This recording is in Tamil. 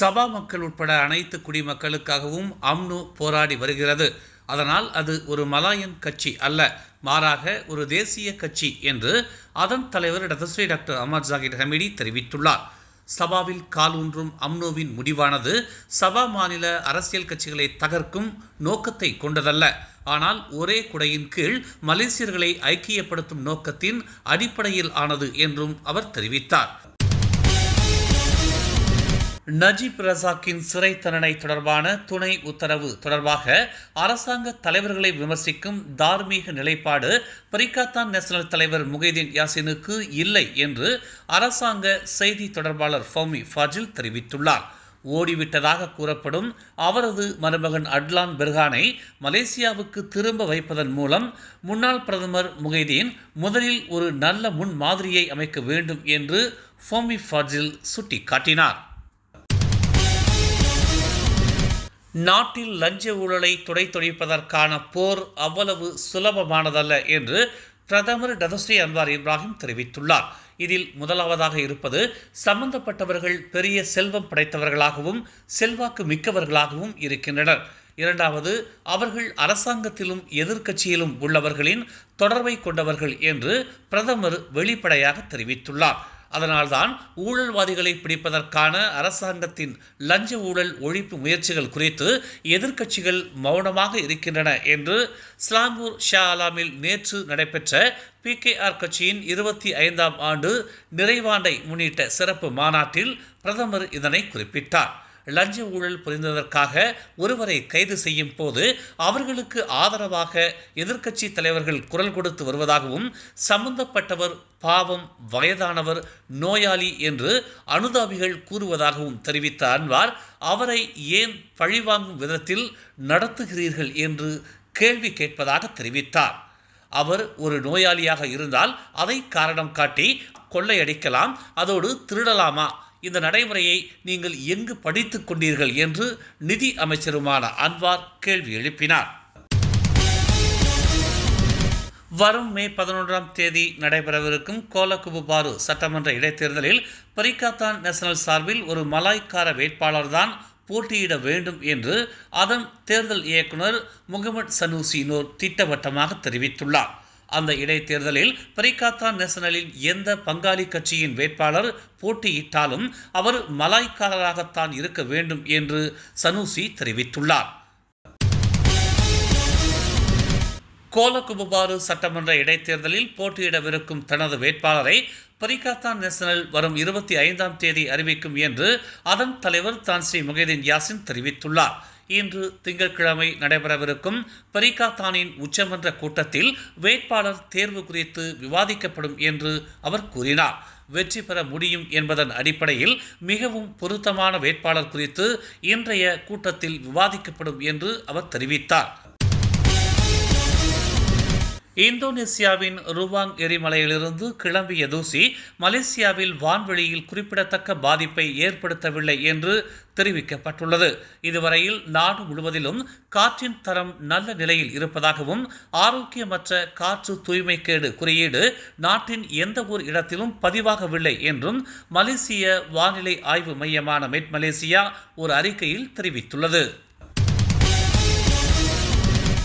சபா மக்கள் உட்பட அனைத்து குடிமக்களுக்காகவும் அம்னு போராடி வருகிறது. அதனால் அது ஒரு மலாயன் கட்சி அல்ல மாறாக ஒரு தேசிய கட்சி என்று அதன் தலைவர் டதஸ்ரீ டாக்டர் அமர் ஜாகிர் ஹமிடி தெரிவித்துள்ளார். சபாவில் காலூன்றும் அம்னோவின் முடிவானது சபா மாநில அரசியல் கட்சிகளை தகர்க்கும் நோக்கத்தை கொண்டதல்ல. ஆனால் ஒரே குடையின் கீழ் மலேசியர்களை ஐக்கியப்படுத்தும் நோக்கத்தின் அடிப்படையில் ஆனது என்றும் அவர் தெரிவித்தார். நஜீப் ரசாக்கின் சிறை தண்டனை தொடர்பான துணை உத்தரவு தொடர்பாக அரசாங்க தலைவர்களை விமர்சிக்கும் தார்மீக நிலைப்பாடு பரிகாத்தான் நேஷனல் தலைவர் முகைதீன் யாசினுக்கு இல்லை என்று அரசாங்க செய்தி தொடர்பாளர் ஃபௌமி ஃபாஜில் தெரிவித்துள்ளார். ஓடிவிட்டதாக கூறப்படும் அவரது மருமகன் அட்லான் பெர்கானை மலேசியாவுக்கு திரும்ப வைப்பதன் மூலம் முன்னாள் பிரதமர் முகைதீன் முதலில் ஒரு நல்ல முன் மாதிரியை அமைக்க வேண்டும் என்று ஃபோமி ஃபாஜில் சுட்டிக்காட்டினார். நாட்டில் லஞ்ச ஊழலை துடைத்தொழிப்பதற்கான போர் அவ்வளவு சுலபமானதல்ல என்று பிரதமர் டதஸ்ரீ அன்வார் இப்ராஹிம் தெரிவித்துள்ளார். இதில் முதலாவதாக இருப்பது சம்பந்தப்பட்டவர்கள் பெரிய செல்வம் படைத்தவர்களாகவும் செல்வாக்கு மிக்கவர்களாகவும் இருக்கின்றனர். இரண்டாவது அவர்கள் அரசாங்கத்திலும் எதிர்க்கட்சியிலும் உள்ளவர்களின் தொடர்பை கொண்டவர்கள் என்று பிரதமர் வெளிப்படையாக தெரிவித்துள்ளார். அதனால்தான் ஊழல்வாதிகளை பிடிப்பதற்கான அரசாங்கத்தின் லஞ்ச ஊழல் ஒழிப்பு முயற்சிகள் குறித்து எதிர்க்கட்சிகள் மௌனமாக இருக்கின்றன என்று ஸ்லாம்பூர் ஷா அலாமில் நேற்று நடைபெற்ற பிகேஆர் கட்சியின் இருபத்தி ஐந்தாம் ஆண்டு நிறைவாண்டை முன்னிட்ட சிறப்பு மாநாட்டில் பிரதமர் இதனை குறிப்பிட்டார். லஞ்ச ஊழல் புரிந்ததற்காக ஒருவரை கைது செய்யும் போது அவர்களுக்கு ஆதரவாக எதிர்க்கட்சி தலைவர்கள் குரல் கொடுத்து வருவதாகவும் சம்பந்தப்பட்டவர் பாவம் வயதானவர் நோயாளி என்று அனுதாபிகள் கூறுவதாகவும் தெரிவித்த அன்வார். அவரை ஏன் பழிவாங்கும் விதத்தில் நடத்துகிறீர்கள் என்று கேள்வி கேட்பதாக தெரிவித்தார். அவர் ஒரு நோயாளியாக இருந்தால் அதை காரணம் காட்டி கொள்ளையடிக்கலாம் அதோடு திருடலாமா இந்த நடைமுறையை நீங்கள் எங்கு படித்துக் கொண்டீர்கள் என்று நிதி அமைச்சருமான அன்வார் கேள்வி எழுப்பினார். வரும் மே பதினொன்றாம் தேதி நடைபெறவிருக்கும் கோலகுபுபாரு சட்டமன்ற இடைத்தேர்தலில் பரிகாத்தான் நேஷனல் சார்பில் ஒரு மலாய்க்கார வேட்பாளர்தான் போட்டியிட வேண்டும் என்று அதன் தேர்தல் இயக்குனர் முகமது சனூசி நூர் திட்டவட்டமாக தெரிவித்துள்ளார். அந்த இடைத்தேர்தலில் பரிகாத்தான் நேஷனலின் எந்த பங்காளி கட்சியின் வேட்பாளர் போட்டியிட்டாலும் அவர் மலாய்க்காரராகத்தான் இருக்க வேண்டும் என்று சனூசி தெரிவித்துள்ளார். கோலகுபுபாரு சட்டமன்ற இடைத்தேர்தலில் போட்டியிடவிருக்கும் தனது வேட்பாளரை பரிகாத்தான் நேஷனல் வரும் இருபத்தி ஐந்தாம் தேதி அறிவிக்கும் என்று அதன் தலைவர் தான் ஸ்ரீ முகைதீன் யாசின் தெரிவித்துள்ளார். இன்று திங்கட்கிழமை நடைபெறவிருக்கும் பரிகாத்தானின் உச்சமன்ற கூட்டத்தில் வேட்பாளர் தேர்வு குறித்து விவாதிக்கப்படும் என்று அவர் கூறினார். வெற்றி பெற முடியும் என்பதன் அடிப்படையில் மிகவும் பொருத்தமான வேட்பாளர் குறித்து இன்றைய கூட்டத்தில் விவாதிக்கப்படும் என்று அவர் தெரிவித்தார். இந்தோனேசியாவின் ருவாங் எரிமலையிலிருந்து கிளம்பிய தூசி மலேசியாவில் வான்வெளியில் குறிப்பிடத்தக்க பாதிப்பை ஏற்படுத்தவில்லை என்று தெரிவிக்கப்பட்டுள்ளது. இதுவரையில் நாடு முழுவதிலும் காற்றின் தரம் நல்ல நிலையில் இருப்பதாகவும் ஆரோக்கியமற்ற காற்று தூய்மைக்கேடு குறியீடு நாட்டின் எந்த ஒரு இடத்திலும் பதிவாகவில்லை என்றும் மலேசிய வானிலை ஆய்வு மையமான மெட் மலேசியா ஒரு அறிக்கையில் தெரிவித்துள்ளது.